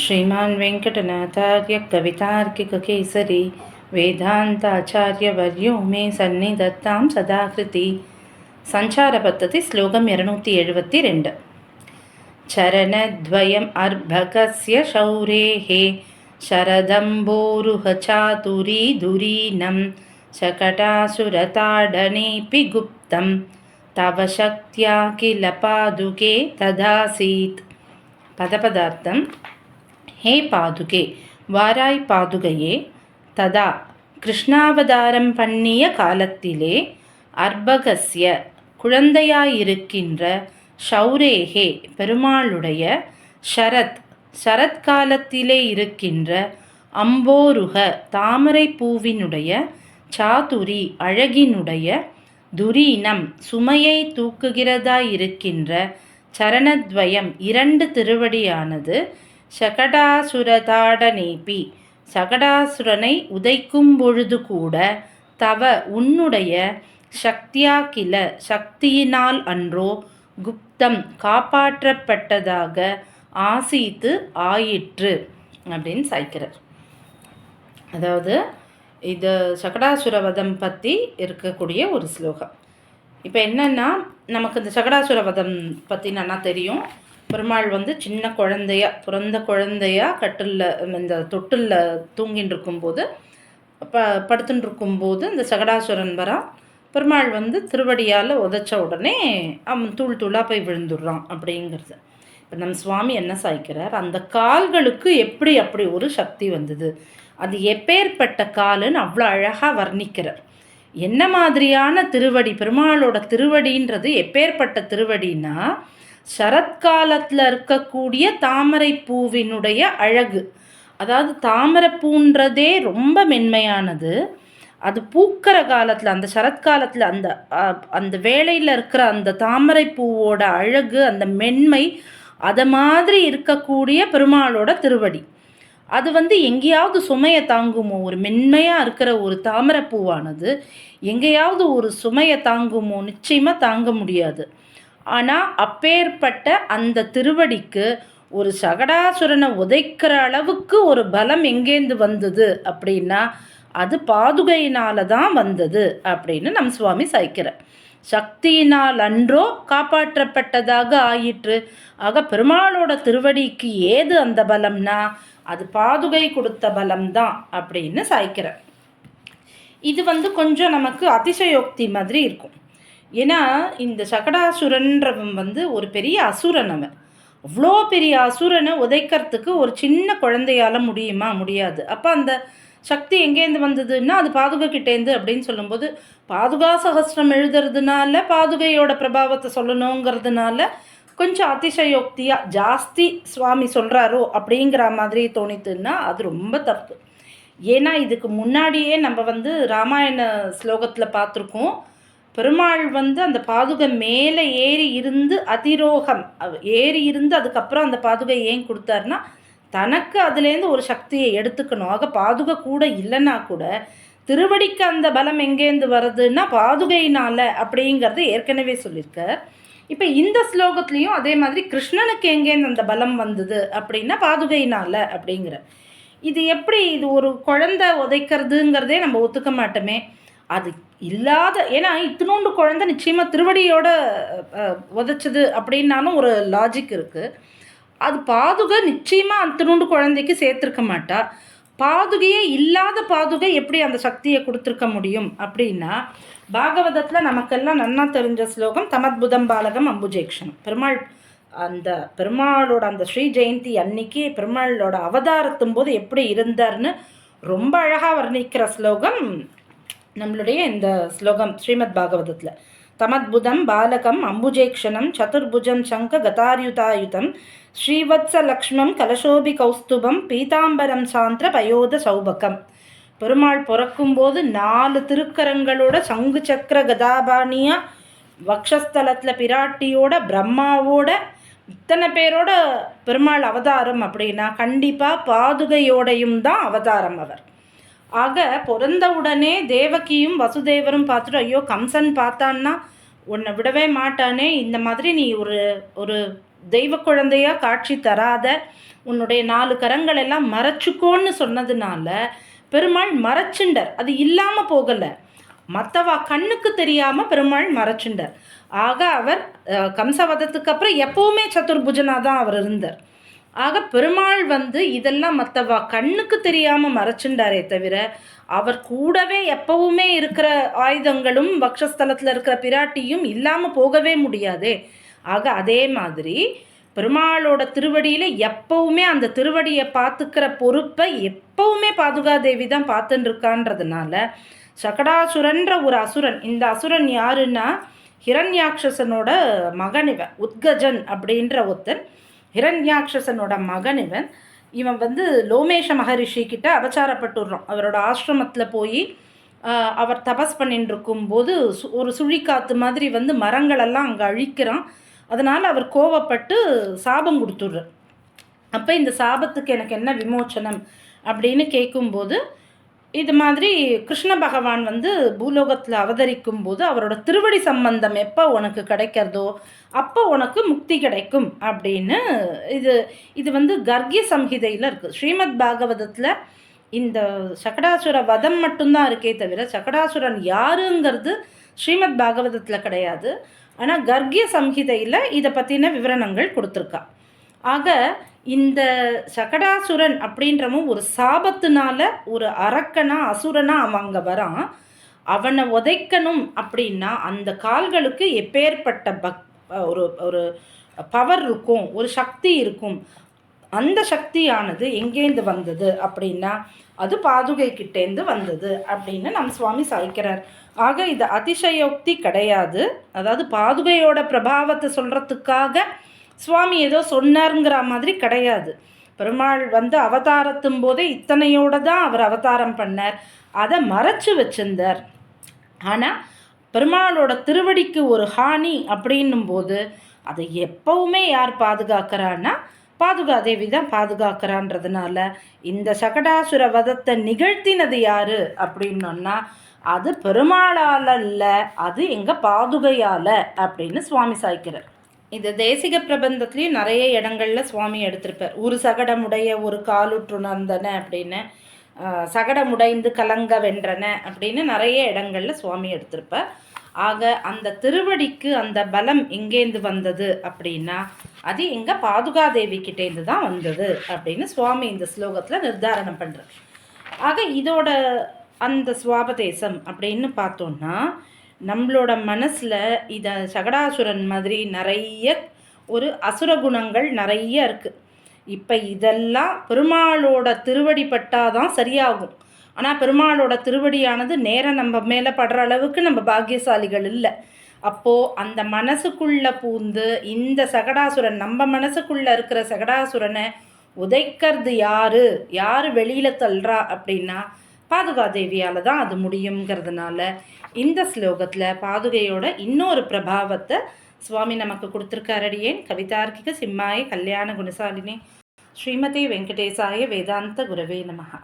श्रीमान् वेङ्कटनाथार्यकवितार्किककेसरी वेदान्ताचार्यवर्यो मे सन्निधत्तां सदाकृति। सञ्चारपद्धतिः श्लोकम् एरनूति एवत्रेण्ड् चरणद्वयम् अर्भकस्य शौरेः शरदम्बोरुहचातुरीधुरीनं शकटासुरताडनेऽपि गुप्तं। तव शक्त्या किल पादुके तदासीत्। पदपदार्थम् ஹே பாதுகே வாராய் பாதுகையே. ததா கிருஷ்ணாவதாரம் பண்ணிய காலத்திலே அர்பகஸ்ய குழந்தையாயிருக்கின்ற ஷௌரேகே பெருமாளுடைய ஷரத் சரத்காலத்திலே இருக்கின்ற அம்போருக தாமரை பூவினுடைய சாதுரி அழகினுடைய துரீனம் சுமையை தூக்குகிறதாயிருக்கின்ற சரணத்வயம் இரண்டு திருவடியானது சகடாசுரதாடனேபி. சகடாசுரனை உதைக்கும் பொழுது கூட தவ உன்னுடைய சக்தியா கில சக்தியினால் அன்றோ குப்தம் காப்பாற்றப்பட்டதாக ஆசீத்து ஆயிற்று அப்படின்னு சாய்க்கிறார். அதாவது இது சகடாசுரவதம் பற்றி இருக்கக்கூடிய ஒரு ஸ்லோகம். இப்போ என்னென்னா நமக்கு இந்த சகடாசுர வதம் பற்றி நல்லா தெரியும். பெருமாள் வந்து சின்ன குழந்தையா பிறந்த குழந்தையா கட்டிலில் இந்த தொட்டிலில் தூங்கின்னு இருக்கும்போது ப படுத்துன்னு இருக்கும்போது இந்த சகடாசுரன் வரா. பெருமாள் வந்து திருவடியால் உதைச்ச உடனே அவன் தூள் தூளாக போய் விழுந்துடுறான் அப்படிங்கிறது. இப்போ நம் சுவாமி என்ன சாய்க்கிறார்? அந்த கால்களுக்கு எப்படி அப்படி ஒரு சக்தி வந்தது? அது எப்பேற்பட்ட காலுன்னு அவ்வளோ அழகாக வர்ணிக்கிறார். என்ன மாதிரியான திருவடி? பெருமாளோட திருவடின்றது எப்பேற்பட்ட திருவடின்னா சரத்காலத்தில் இருக்கக்கூடிய தாமரை பூவினுடைய அழகு. அதாவது தாமரை பூன்றதே ரொம்ப மென்மையானது. அது பூக்கிற காலத்தில் அந்த சரத்காலத்தில் அந்த அந்த வேலையில் இருக்கிற அந்த தாமரை பூவோட அழகு அந்த மென்மை அதை மாதிரி இருக்கக்கூடிய பெருமாளோட திருவடி. அது வந்து எங்கேயாவது சுமையை தாங்குமோ ஒரு மென்மையாக இருக்கிற ஒரு தாமரைப்பூவானது எங்கேயாவது ஒரு சுமையை தாங்குமோ நிச்சயமாக தாங்க முடியாது. ஆனால் அப்பேற்பட்ட அந்த திருவடிக்கு ஒரு சகடாசுரனை உதைக்கிற அளவுக்கு ஒரு பலம் எங்கேருந்து வந்தது அப்படின்னா அது பாதுகையினால தான் வந்தது அப்படின்னு நம் சுவாமி சாய்க்கிறார். சக்தியினால் அன்றோ காப்பாற்றப்பட்டதாக ஆயிற்று. ஆக பெருமாளோட திருவடிக்கு ஏது அந்த பலம்னா அது பாதுகை கொடுத்த பலம்தான் அப்படின்னு சாய்க்கிறார். இது வந்து கொஞ்சம் நமக்கு அதிசயோக்தி மாதிரி இருக்கும். ஏன்னா இந்த சகடாசுரன்றவன் வந்து ஒரு பெரிய அசுரன் அவன். அவ்வளோ பெரிய அசுரனை உதைக்கிறதுக்கு ஒரு சின்ன குழந்தையால் முடியுமா? முடியாது. அப்போ அந்த சக்தி எங்கேருந்து வந்ததுன்னா அது பாதுகைக்கிட்டேருந்து அப்படின்னு சொல்லும்போது பாதுகா சகஸ்ரம் எழுதுறதுனால பாதுகையோட பிரபாவத்தை சொல்லணுங்கிறதுனால கொஞ்சம் அதிசயோக்தியாக ஜாஸ்தி சுவாமி சொல்கிறாரோ அப்படிங்கிற மாதிரி தோணித்துன்னா அது ரொம்ப தப்பு. ஏன்னா இதுக்கு முன்னாடியே நம்ம வந்து ராமாயண ஸ்லோகத்தில் பார்த்துருக்கோம். பெருமாள் வந்து அந்த பாதுகை மேலே ஏறி இருந்து அதிரோகம். ஏறி இருந்து அதுக்கப்புறம் அந்த பாதுகை ஏன் கொடுத்தாருன்னா தனக்கு அதுலேருந்து ஒரு சக்தியை எடுத்துக்கணும். ஆக பாதுகை கூட இல்லைன்னா கூட திருவடிக்கு அந்த பலம் எங்கேருந்து வருதுன்னா பாதுகையினால் அப்படிங்கிறது ஏற்கனவே சொல்லியிருக்கார். இப்போ இந்த ஸ்லோகத்துலேயும் அதே மாதிரி கிருஷ்ணனுக்கு எங்கேருந்து அந்த பலம் வந்தது அப்படின்னா பாதுகையினால் அப்படிங்கிற இது எப்படி இது ஒரு குழந்தை உதைக்கிறதுங்கிறதே நம்ம ஒத்துக்க மாட்டோமே. அது இல்லாத ஏன்னா இத்தினோண்டு குழந்தை நிச்சயமாக திருவடியோட உதைச்சது அப்படின்னாலும் ஒரு லாஜிக் இருக்குது அது பாதுகை நிச்சயமாக அத்தினோண்டு குழந்தைக்கு சேர்த்துருக்க மாட்டா. பாதுகையே இல்லாத பாதுகை எப்படி அந்த சக்தியை கொடுத்துருக்க முடியும் அப்படின்னா பாகவதத்தில் நமக்கெல்லாம் நன்னா தெரிஞ்ச ஸ்லோகம் தமத்புதம் பாலகம் அம்புஜேக்ஷனம் பெருமாள் அந்த பெருமாளோட அந்த ஸ்ரீ ஜெயந்தி அன்னைக்கு பெருமாளோட அவதாரத்தும் போது எப்படி இருந்தார்னு ரொம்ப அழகாக வர்ணிக்கிற ஸ்லோகம் நம்மளுடைய இந்த ஸ்லோகம் ஸ்ரீமத் பாகவதத்தில். தமத்புதம் பாலகம் அம்புஜேக்ஷணம் சதுர்புஜம் சங்க கதாயுதாயுதம் ஸ்ரீவத்ச லக்ஷ்மம் கலசோபி கௌஸ்துபம் பீதாம்பரம் சாந்திர பயோத சௌபகம். பெருமாள் பிறக்கும்போது நாலு திருக்கரங்களோட சங்கு சக்கர கதாபாணியா வக்ஷஸ்தலத்தில் பிராட்டியோட பிரம்மாவோட இத்தனை பேரோட பெருமாள் அவதாரம் அப்படின்னா கண்டிப்பாக பாதுகையோடையும் தான் அவதாரம் அவர். ஆக பிறந்த உடனே தேவகியும் வசுதேவரும் பார்த்துட்டு ஐயோ கம்சன் பார்த்தான்னா உன்னை விடவே மாட்டானே. இந்த மாதிரி நீ ஒரு ஒரு தெய்வ குழந்தையாக காட்சி தராத உன்னுடைய நாலு கரங்கள் எல்லாம் மறைச்சுக்கோன்னு சொன்னதுனால பெருமாள் மறைச்சுண்டர். அது இல்லாமல் போகலை. மற்றவா கண்ணுக்கு தெரியாமல் பெருமாள் மறைச்சுண்டர். ஆக அவர் கம்சவதத்துக்கு அப்புறம் எப்போவுமே சதுர்புஜனாக தான் அவர் இருந்தார். ஆக பெருமாள் வந்து இதெல்லாம் மற்றவா கண்ணுக்கு தெரியாமல் மறைச்சுண்டாரே தவிர அவர் கூடவே எப்பவுமே இருக்கிற ஆயுதங்களும் பக்ஷஸ்தலத்தில் இருக்கிற பிராட்டியும் இல்லாமல் போகவே முடியாதே. ஆக அதே மாதிரி பெருமாளோட திருவடியில் எப்பவுமே அந்த திருவடியை பார்த்துக்கிற பொறுப்பை எப்பவுமே பாதுகாதேவி தான் பார்த்துட்டு இருக்கான்றதுனால சகடாசுரன்ற ஒரு அசுரன் இந்த அசுரன் யாருன்னா ஹிரண்யாட்சசனோட மகனிவன் உத்கஜன் அப்படின்ற ஒருத்தன். ஹிரண்யாட்சசனோட மகன் இவன். வந்து லோமேஷ மகரிஷி கிட்ட அபச்சாரப்பட்டுடுறான் அவரோட ஆசிரமத்தில் போய் அவர் தபஸ் பண்ணிட்டு இருக்கும்போது ஒரு சுழிக்காத்து மாதிரி வந்து மரங்களெல்லாம் அங்கே அழிக்கிறான். அதனால் அவர் கோவப்பட்டு சாபம் கொடுத்துட்றார். அப்போ இந்த சாபத்துக்கு எனக்கு என்ன விமோச்சனம் அப்படின்னு கேட்கும்போது இது மாதிரி கிருஷ்ண பகவான் வந்து பூலோகத்தில் அவதரிக்கும் போது அவரோட திருவடி சம்பந்தம் எப்போ உனக்கு கிடைக்கிறதோ அப்போ உனக்கு முக்தி கிடைக்கும் அப்படின்னு இது இது வந்து கர்கிய சம்ஹிதையில் இருக்குது ஸ்ரீமத் பாகவதத்தில் இந்த சகடாசுர வதம் மட்டும்தான் இருக்கே தவிர சகடாசுரன் யாருங்கிறது ஸ்ரீமத் பாகவதத்தில் கிடையாது. ஆனால் கர்கிய சம்ஹிதையில் இதை பற்றின விவரணங்கள் கொடுத்துருக்கா. ஆக இந்த சகடாசுரன் அப்படின்றவன் ஒரு சாபத்தினால ஒரு அரக்கனா அசுரனா அவன் அங்கே வரான். அவனை உதைக்கணும் அப்படின்னா அந்த கால்களுக்கு எப்பேற்பட்ட பக் ஒரு ஒரு பவர் இருக்கும் ஒரு சக்தி இருக்கும். அந்த சக்தியானது எங்கேருந்து வந்தது அப்படின்னா அது பாதுகை கிட்டேந்து வந்தது அப்படின்னு நம் சுவாமி சாய்க்கிறார். ஆக இது அதிசயோக்தி கிடையாது. அதாவது பாதுகையோட பிரபாவத்தை சொல்கிறதுக்காக சுவாமி ஏதோ சொன்னாருங்கிற மாதிரி கிடையாது. பெருமாள் வந்து அவதாரத்தும் போதே இத்தனையோடு தான் அவர் அவதாரம் பண்ணார். அதை மறைச்சு வச்சிருந்தார். ஆனால் பெருமாளோட திருவடிக்கு ஒரு ஹானி அப்படின்னும் போது அதை எப்பவுமே யார் பாதுகாக்கிறான்னா பாதுகாதேவி தான் பாதுகாக்கிறான்றதுனால இந்த சகடாசுர வதத்தை நிகழ்த்தினது யாரு அப்படின்னோன்னா அது பெருமாளால் அல்ல அது எங்கள் பாதுகையால் அப்படின்னு சுவாமி சாய்க்கிறார். இந்த தேசிக பிரபந்தத்துலேயும் நிறைய இடங்களில் சுவாமி எடுத்திருப்பார். ஒரு சகடமுடைய ஒரு காலுற்றுணர்ந்தன அப்படின்னு சகடமுடைந்து கலங்க வென்றன அப்படின்னு நிறைய இடங்களில் சுவாமி எடுத்திருப்பார். ஆக அந்த திருவடிக்கு அந்த பலம் எங்கேருந்து வந்தது அப்படின்னா அது எங்கள் பாதுகாதேவி கிட்டேருந்து தான் வந்தது அப்படின்னு சுவாமி இந்த ஸ்லோகத்தில் நிர்தாரணம் பண்ணுறார் ஆக இதோட அந்த சுவாபதேசம் அப்படின்னு பார்த்தோன்னா நம்மளோட மனசில் இதை சகடாசுரன் மாதிரி நிறைய ஒரு அசுர குணங்கள் நிறைய இருக்குது இப்போ இதெல்லாம் பெருமாளோட திருவடி பட்டாதான் சரியாகும். ஆனால் பெருமாளோட திருவடியானது நேரம் நம்ம மேலே படுற அளவுக்கு நம்ம பாக்கியசாலிகள் இல்லை. அப்போது அந்த மனசுக்குள்ளே பூந்து இந்த சகடாசுரன் நம்ம மனசுக்குள்ளே இருக்கிற சகடாசுரனை உதைக்கிறது யாரு? யார் வெளியில் தள்ளுறா அப்படின்னா பாதுகாதேவியால் தான் அது முடியுங்கிறதுனால இந்த ஸ்லோகத்தில் பாதுகையோட இன்னொரு பிரபாவத்தை சுவாமி நமக்கு கொடுத்துருக்காரடியேன் கவிதார்க்கிக சிம்மாய கல்யாண குணசாலினி. ஸ்ரீமதி வெங்கடேசாய வேதாந்த குரவே நமகா